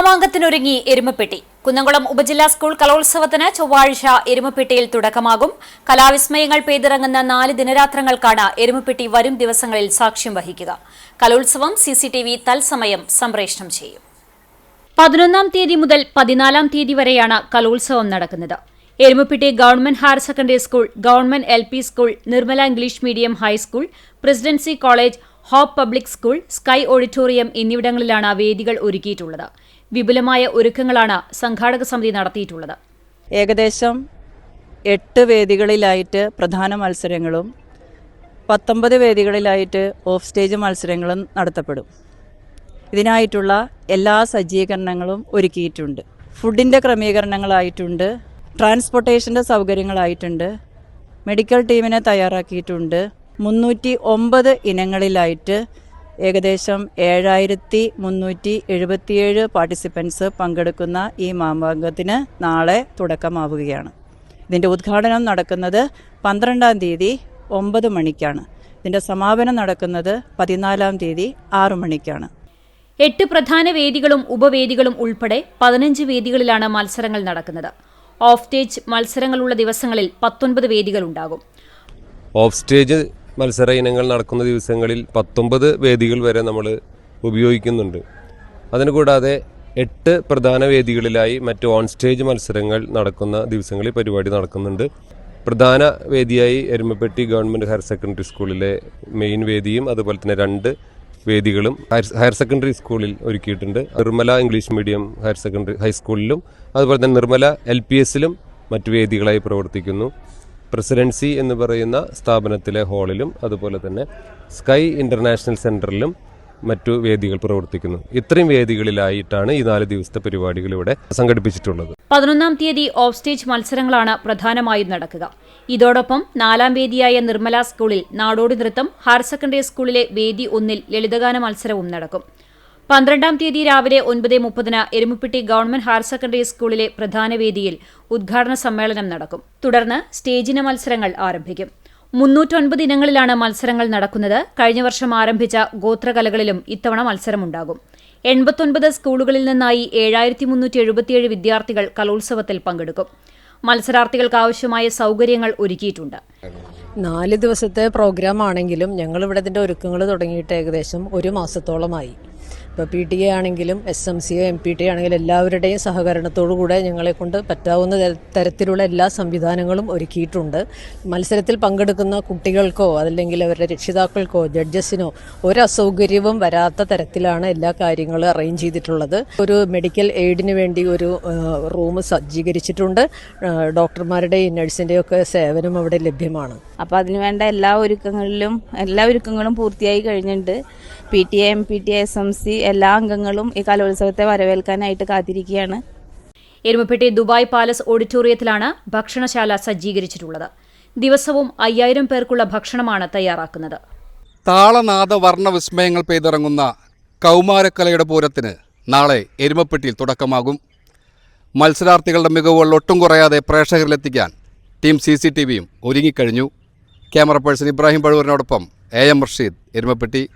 മാമാങ്കത്തിനൊരുങ്ങി എരുമപ്പെട്ടി. കുന്നംകുളം ഉപജില്ലാ സ്കൂൾ കലോത്സവത്തിന് ചൊവ്വാഴ്ച എരുമപ്പെട്ടിയിൽ തുടക്കമാകും. കലാവിസ്മയങ്ങൾ പെയ്തിറങ്ങുന്ന നാല് ദിനരാത്രങ്ങൾക്കാണ് എരുമപ്പെട്ടി വരും ദിവസങ്ങളിൽ സാക്ഷ്യം വഹിക്കുക. കലോത്സവം സിസിടിവി തത്സമയം സംപ്രേഷണം ചെയ്യും. പതിനൊന്നാം തീയതി മുതൽ പതിനാലാം തീയതി വരെയാണ് കലോത്സവം നടക്കുന്നത്. Erumapetty government higher secondary school government L school Nirmala English medium high school presidency college hope public school sky auditorium എന്നിവിടങ്ങളിലാണ് വേദികൾ ഒരുക്കിയിട്ടുള്ളത്. വിപുലമായ ഒരുക്കങ്ങളാണ് സംഘാടക സമിതി നടത്തിയിട്ടുള്ളത്. ഏകദേശം എട്ട് വേദികളിലായിട്ട് പ്രധാന മത്സരങ്ങളും പത്തൊമ്പത് വേദികളിലായിട്ട് ഓഫ് സ്റ്റേജ് മത്സരങ്ങളും നടത്തപ്പെടും. ഇതിനായിട്ടുള്ള എല്ലാ സജ്ജീകരണങ്ങളും ഒരുക്കിയിട്ടുണ്ട്. ഫുഡിന്റെ ക്രമീകരണങ്ങളായിട്ടുണ്ട് ട്രാൻസ്പോർട്ടേഷന്റെ സൗകര്യങ്ങളായിട്ടുണ്ട് മെഡിക്കൽ ടീമിനെ തയ്യാറാക്കിയിട്ടുണ്ട്. മുന്നൂറ്റി ഒമ്പത് ഇനങ്ങളിലായിട്ട് ഏകദേശം ഏഴായിരത്തി മുന്നൂറ്റി എഴുപത്തിയേഴ് പാർട്ടിസിപ്പൻസ് പങ്കെടുക്കുന്ന ഈ മാമാങ്കത്തിന് നാളെ തുടക്കമാവുകയാണ്. ഇതിന്റെ ഉദ്ഘാടനം നടക്കുന്നത് പന്ത്രണ്ടാം തീയതി ഒമ്പത് മണിക്കാണ്. ഇതിന്റെ സമാപനം നടക്കുന്നത് പതിനാലാം തീയതി ആറു മണിക്കാണ്. എട്ട് പ്രധാന വേദികളും ഉപവേദികളും ഉൾപ്പെടെ പതിനഞ്ച് വേദികളിലാണ് മത്സരങ്ങൾ നടക്കുന്നത്. ഓഫ് സ്റ്റേജ് മത്സരങ്ങളുള്ള ദിവസങ്ങളിൽ പത്തൊൻപത് വേദികളുണ്ടാകും. ഓഫ് സ്റ്റേജ് മത്സര ഇനങ്ങൾ നടക്കുന്ന ദിവസങ്ങളിൽ പത്തൊമ്പത് വേദികൾ വരെ നമ്മൾ ഉപയോഗിക്കുന്നുണ്ട്. അതിന് കൂടാതെ എട്ട് പ്രധാന വേദികളിലായി മറ്റ് ഓൺ സ്റ്റേജ് മത്സരങ്ങൾ നടക്കുന്ന ദിവസങ്ങളിൽ പരിപാടി നടക്കുന്നുണ്ട്. പ്രധാന വേദിയായി എരുമപ്പെട്ടി ഗവൺമെന്റ് ഹയർ സെക്കൻഡറി സ്കൂളിലെ മെയിൻ വേദിയും അതുപോലെ തന്നെ രണ്ട് വേദികളും ഹയർ- സെക്കൻഡറി സ്കൂളിൽ ഒരുക്കിയിട്ടുണ്ട്. Nirmala English medium higher secondary ഹൈസ്കൂളിലും അതുപോലെ തന്നെ നിർമ്മല എൽ പി എസിലും മറ്റു വേദികളായി പ്രവർത്തിക്കുന്നു. പ്രസിഡൻസി എന്ന് പറയുന്ന സ്ഥാപനത്തിലെ ഹാളിലും അതുപോലെ തന്നെ സ്കൈ ഇന്റർനാഷണൽ സെന്ററിലും മറ്റു വേദികൾ പ്രവർത്തിക്കുന്നു. ഇത്രയും വേദികളിലായിട്ടാണ് ഈ നാല് ദിവസത്തെ പരിപാടികൾ ഇവിടെ സംഘടിപ്പിച്ചിട്ടുള്ളത്. പതിനൊന്നാം തീയതി ഓഫ് സ്റ്റേജ് മത്സരങ്ങളാണ് പ്രധാനമായും നടക്കുക. ഇതോടൊപ്പം നാലാം വേദിയായ നിർമ്മല സ്കൂളിൽ നാടോടി നൃത്തം ഹയർ സെക്കൻഡറി സ്കൂളിലെ വേദി ഒന്നിൽ ലളിതഗാന മത്സരവും നടക്കും. പന്ത്രണ്ടാം തീയതി രാവിലെ ഒൻപത് മുപ്പതിന് എരുമുപ്പെട്ടി ഗവൺമെന്റ് ഹയർ സെക്കൻഡറി സ്കൂളിലെ പ്രധാന വേദിയിൽ ഉദ്ഘാടന സമ്മേളനം നടക്കും. തുടർന്ന് സ്റ്റേജിന മത്സരങ്ങൾ ആരംഭിക്കും. മുന്നൂറ്റൊൻപത് ഇനങ്ങളിലാണ് മത്സരങ്ങൾ നടക്കുന്നത്. കഴിഞ്ഞ വർഷം ആരംഭിച്ച ഗോത്രകലകളിലും ഇത്തവണ മത്സരമുണ്ടാകും. എൺപത്തൊൻപത് സ്കൂളുകളിൽ നിന്നായി ഏഴായിരത്തി മുന്നൂറ്റി എഴുപത്തിയേഴ് വിദ്യാർത്ഥികൾ കലോത്സവത്തിൽ പങ്കെടുക്കും. മത്സരാർത്ഥികൾക്ക് ആവശ്യമായ സൗകര്യങ്ങൾ ഒരുക്കിയിട്ടുണ്ട്. നാല് ദിവസത്തെ പ്രോഗ്രാം ആണെങ്കിലും ഞങ്ങൾ ഇവിടെ ഇതിന്റെ ഒരുക്കങ്ങൾ തുടങ്ങിയിട്ട് ഏകദേശം ഒരു മാസത്തോളമായി. ഇപ്പോൾ പി ടി എ ആണെങ്കിലും S M C M P T ആണെങ്കിലും എല്ലാവരുടെയും സഹകരണത്തോടു കൂടെ ഞങ്ങളെ കൊണ്ട് പറ്റാവുന്ന തരത്തിലുള്ള എല്ലാ സംവിധാനങ്ങളും ഒരുക്കിയിട്ടുണ്ട്. മത്സരത്തിൽ പങ്കെടുക്കുന്ന കുട്ടികൾക്കോ അതല്ലെങ്കിൽ അവരുടെ രക്ഷിതാക്കൾക്കോ ജഡ്ജസിനോ ഒരു അസൗകര്യവും വരാത്ത തരത്തിലാണ് എല്ലാ കാര്യങ്ങളും അറേഞ്ച് ചെയ്തിട്ടുള്ളത്. ഒരു മെഡിക്കൽ എയ്ഡിന് വേണ്ടി ഒരു റൂം സജ്ജീകരിച്ചിട്ടുണ്ട്. ഡോക്ടർമാരുടെയും നഴ്സിന്റെയും ഒക്കെ സേവനം അവിടെ ലഭ്യമാണ്. അപ്പോൾ അതിനുവേണ്ട എല്ലാ ഒരുക്കങ്ങളിലും എല്ലാ ഒരുക്കങ്ങളും പൂർത്തിയായി കഴിഞ്ഞിട്ടുണ്ട്. P T A M P T S M C എല്ലാ അംഗങ്ങളും ഈ കലോത്സവത്തെ വരവേൽക്കാനായിട്ട് കാത്തിരിക്കുകയാണ്. എരുമപ്പെട്ടി ദുബായ് പാലസ് ഓഡിറ്റോറിയത്തിലാണ് ഭക്ഷണശാല സജ്ജീകരിച്ചിട്ടുള്ളത്. ദിവസവും അയ്യായിരം പേർക്കുള്ള ഭക്ഷണമാണ് തയ്യാറാക്കുന്നത്. താളനാദ വർണ വിസ്മയങ്ങൾ പെയ്തിറങ്ങുന്ന കൗമാരക്കലയുടെ പൂരത്തിന് നാളെ എരുമപ്പെട്ടിയിൽ തുടക്കമാകും. മത്സരാർത്ഥികളുടെ മികവുകൾ ഒട്ടും കുറയാതെ പ്രേക്ഷകരിലെത്തിക്കാൻ ടീം സി സി ടി വിയും ഒരുങ്ങിക്കഴിഞ്ഞു. ക്യാമറ പേഴ്സൺ ഇബ്രാഹിം പഴുവൂരിനോടൊപ്പം എ എം റഷീദ് എരുമപ്പെട്ടി.